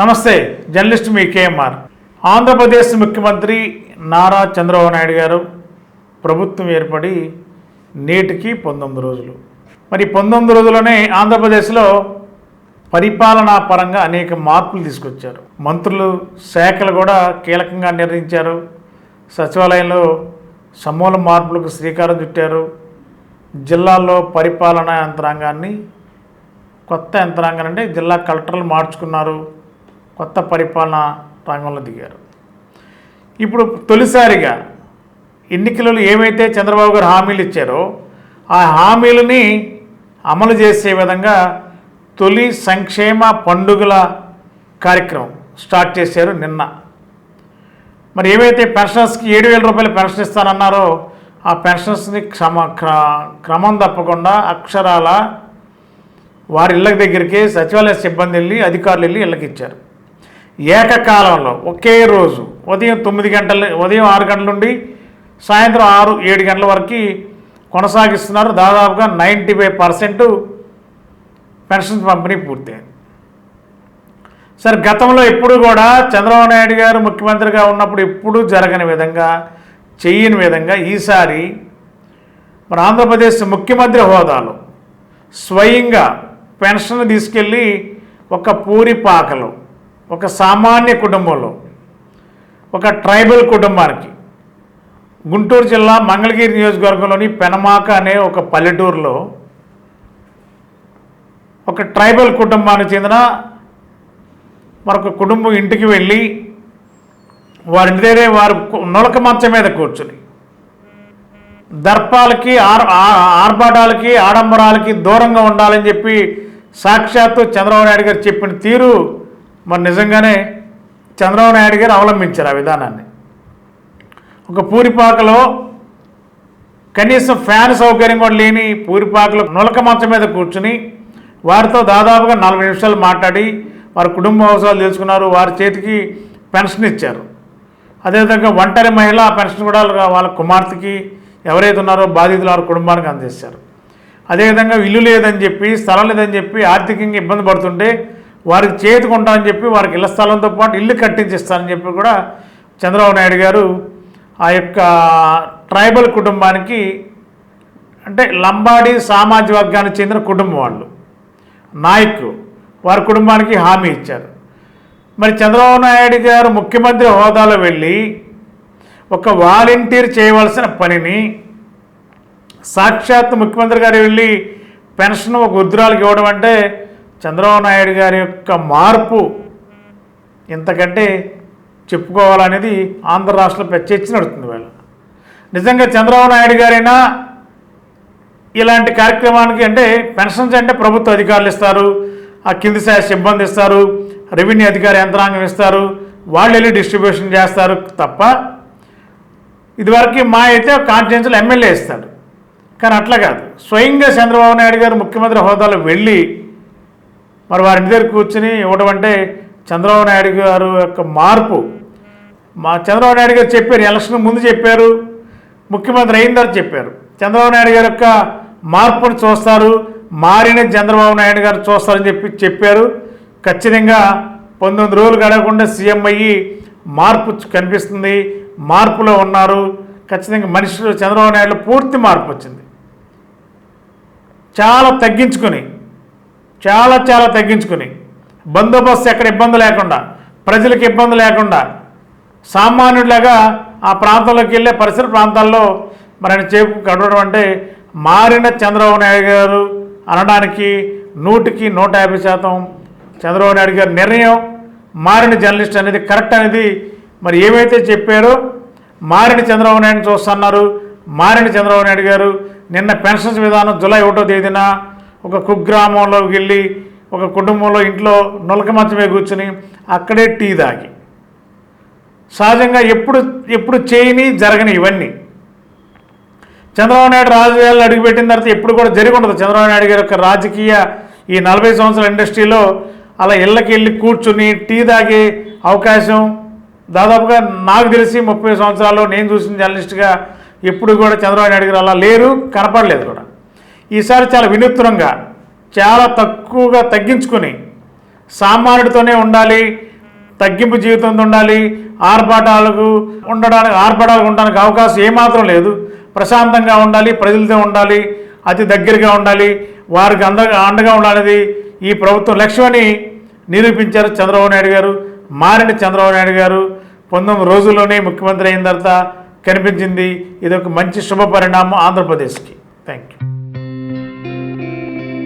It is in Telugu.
నమస్తే జర్నలిస్ట్ మీ కేఎంఆర్. ఆంధ్రప్రదేశ్ ముఖ్యమంత్రి నారా చంద్రబాబు నాయుడు గారు ప్రభుత్వం ఏర్పడి నేటికి పంతొమ్మిది రోజులు. మరి పంతొమ్మిది రోజుల్లోనే ఆంధ్రప్రదేశ్లో పరిపాలనా పరంగా అనేక మార్పులు తీసుకొచ్చారు. మంత్రులు శాఖలు కూడా కీలకంగా నిర్ణయించారు. సచివాలయంలో సమూల మార్పులకు శ్రీకారం చుట్టారు. జిల్లాల్లో పరిపాలనా యంత్రాంగాన్ని కొత్త యంత్రాంగం అంటే జిల్లా కలెక్టర్లు మార్చుకున్నారు. కొత్త పరిపాలన రంగంలో దిగారు. ఇప్పుడు తొలిసారిగా ఎన్నికలలో ఏమైతే చంద్రబాబు గారు హామీలు ఇచ్చారో ఆ హామీలని అమలు చేసే విధంగా తొలి సంక్షేమ పండుగల కార్యక్రమం స్టార్ట్ చేశారు నిన్న. మరి ఏవైతే పెన్షనర్స్కి ఏడు వేల రూపాయలు పెన్షన్ ఇస్తానన్నారో ఆ పెన్షన్స్ని క్రమ క్రమం తప్పకుండా అక్షరాల వారి ఇళ్ళ దగ్గరికి సచివాలయ సిబ్బంది వెళ్ళి అధికారులు వెళ్ళి ఇళ్ళకి ఇచ్చారు ఏకకాలంలో ఒకే రోజు ఉదయం తొమ్మిది గంటల ఉదయం ఆరు గంటల నుండి సాయంత్రం ఆరు ఏడు గంటల వరకు కొనసాగిస్తున్నారు. దాదాపుగా నైంటీ ఫైవ్ పర్సెంట్ పెన్షన్ పంపిణీ పూర్తయింది. సరే గతంలో ఎప్పుడు కూడా చంద్రబాబు నాయుడు గారు ముఖ్యమంత్రిగా ఉన్నప్పుడు ఎప్పుడూ జరగని విధంగా చేయని విధంగా ఈసారి మన ఆంధ్రప్రదేశ్ ముఖ్యమంత్రి హోదాలో స్వయంగా పెన్షన్ తీసుకెళ్ళి ఒక పూరి పాకలో ఒక సామాన్య కుటుంబంలో ఒక ట్రైబల్ కుటుంబానికి గుంటూరు జిల్లా మంగళగిరి నియోజకవర్గంలోని పెనమాక అనే ఒక పల్లెటూరులో ఒక ట్రైబల్ కుటుంబానికి చెందిన మరొక కుటుంబం ఇంటికి వెళ్ళి వారింటి దగ్గరే వారు నులక మంచం మీద కూర్చుని దర్పాలకి ఆర్ ఆర్భాటాలకి ఆడంబరాలకి దూరంగా ఉండాలని చెప్పి సాక్షాత్తు చంద్రబాబు నాయుడు గారు చెప్పిన తీరు మరి నిజంగానే చంద్రబాబు నాయుడు గారు అవలంబించారు ఆ విధానాన్ని. ఒక పూరిపాకలో కనీసం ఫ్యాన్ సౌకర్యం కూడా లేని పూరిపాకలో నులక మంచం మీద కూర్చుని వారితో దాదాపుగా నలభై నిమిషాలు మాట్లాడి వారి కుటుంబ అవసరాలు తెలుసుకున్నారు వారి చేతికి పెన్షన్ ఇచ్చారు. అదేవిధంగా ఒంటరి మహిళ ఆ పెన్షన్ కూడా వాళ్ళ కుమార్తెకి ఎవరైతే ఉన్నారో బాధితులు వారి కుటుంబానికి అందిస్తారు. అదేవిధంగా ఇల్లు లేదని చెప్పి స్థలం లేదని చెప్పి ఆర్థికంగా ఇబ్బంది పడుతుంటే వారికి చేతికి చెప్పి వారికి ఇళ్ళ స్థలంతో పాటు ఇల్లు కట్టించిస్తానని చెప్పి కూడా చంద్రబాబు నాయుడు గారు ఆ యొక్క ట్రైబల్ కుటుంబానికి అంటే లంబాడి సామాజిక వర్గానికి చెందిన కుటుంబం వాళ్ళు నాయక్ వారి కుటుంబానికి హామీ ఇచ్చారు. మరి చంద్రబాబు నాయుడు గారు ముఖ్యమంత్రి హోదాలో వెళ్ళి ఒక వాలంటీర్ చేయవలసిన పనిని సాక్షాత్ ముఖ్యమంత్రి గారు వెళ్ళి పెన్షన్ ఒక వృద్ధురాలకు ఇవ్వడం అంటే చంద్రబాబు నాయుడు గారి యొక్క మార్పు ఇంతకంటే చెప్పుకోవాలనేది ఆంధ్ర రాష్ట్రంలో పెద్ద చర్చ నడుస్తుంది వేళ నిజంగా చంద్రబాబు నాయుడు గారైనా ఇలాంటి కార్యక్రమానికి అంటే పెన్షన్స్ అంటే ప్రభుత్వ అధికారులు ఇస్తారు ఆ కింది స్థాయి సిబ్బంది ఇస్తారు రెవెన్యూ అధికారి యంత్రాంగం ఇస్తారు వాళ్ళు వెళ్ళి డిస్ట్రిబ్యూషన్ చేస్తారు తప్ప ఇదివరకు మా అయితే కాన్స్టిట్యున్సీలో ఎమ్మెల్యే ఇస్తాడు. కానీ అట్లా కాదు. స్వయంగా చంద్రబాబు నాయుడు గారు ముఖ్యమంత్రి హోదాలో వెళ్ళి మరి వారి ఇంటి దగ్గర కూర్చుని ఇవ్వడం అంటే చంద్రబాబు నాయుడు గారు యొక్క మార్పు. మా చంద్రబాబు నాయుడు గారు చెప్పారు ఎలక్షన్ ముందు చెప్పారు ముఖ్యమంత్రి అయిన తర్వాత చెప్పారు. చంద్రబాబు నాయుడు గారి యొక్క మార్పును చూస్తారు మారిన చంద్రబాబు నాయుడు గారు చూస్తారని చెప్పి చెప్పారు. ఖచ్చితంగా పంతొమ్మిది రోజులు గడవకుండా సీఎం అయ్యి మార్పు కనిపిస్తుంది మార్పులో ఉన్నారు. ఖచ్చితంగా మనుషులు చంద్రబాబు నాయుడులో పూర్తి మార్పు వచ్చింది. చాలా తగ్గించుకొని చాలా చాలా తగ్గించుకుని. బందోబస్తు ఎక్కడ ఇబ్బంది లేకుండా ప్రజలకు ఇబ్బంది లేకుండా సామాన్యుడిలాగా ఆ ప్రాంతంలోకి వెళ్ళే పరిసర ప్రాంతాల్లో మరి ఆయన చేపు గడవడం అంటే మారిన చంద్రబాబు నాయుడు గారు అనడానికి నూటికి నూట యాభై శాతం చంద్రబాబు నాయుడు గారి నిర్ణయం మారిన జర్నలిస్ట్ అనేది కరెక్ట్ అనేది మరి ఏమైతే చెప్పారో మారిన చంద్రబాబు నాయుడు చూస్తున్నారు మారిన చంద్రబాబు నాయుడు గారు నిన్న పెన్షన్స్ విధానం జూలై ఒకటో తేదీన ఒక కుగ్రామంలోకి వెళ్ళి ఒక కుటుంబంలో ఇంట్లో నులక మంచమే కూర్చుని అక్కడే టీ తాగి. సహజంగా ఎప్పుడు ఎప్పుడు చేయని జరగని ఇవన్నీ. చంద్రబాబు నాయుడు రాజకీయాలు అడుగుపెట్టిన తర్వాత ఎప్పుడు కూడా జరిగి ఉండదు చంద్రబాబు నాయుడు గారి యొక్క రాజకీయ ఈ నలభై సంవత్సరాల ఇండస్ట్రీలో అలా ఇళ్ళకి వెళ్ళి కూర్చుని టీ తాగే అవకాశం దాదాపుగా నాకు తెలిసి ముప్పై సంవత్సరాల్లో నేను చూసిన జర్నలిస్ట్గా ఎప్పుడు కూడా చంద్రబాబు నాయుడు గారు అలా లేరు కనపడలేదు కూడా. ఈసారి చాలా వినూత్నంగా చాలా తక్కువగా తగ్గించుకొని సామాన్యుడితోనే ఉండాలి తగ్గింపు జీవితంతో ఉండాలి ఆర్భాటాలకు ఉండడానికి ఆర్భాటాలకు ఉండడానికి అవకాశం ఏమాత్రం లేదు. ప్రశాంతంగా ఉండాలి ప్రజలతో ఉండాలి అతి దగ్గరగా ఉండాలి వారికి అంద అండగా ఉండాలనేది ఈ ప్రభుత్వం లక్ష్యమని నిరూపించారు చంద్రబాబు నాయుడు గారు మారిన చంద్రబాబు నాయుడు గారు. పంతొమ్మిది రోజుల్లోనే ముఖ్యమంత్రి అయిన తర్వాత కనిపించింది ఇది ఒక మంచి శుభ పరిణామం ఆంధ్రప్రదేశ్కి. Thank you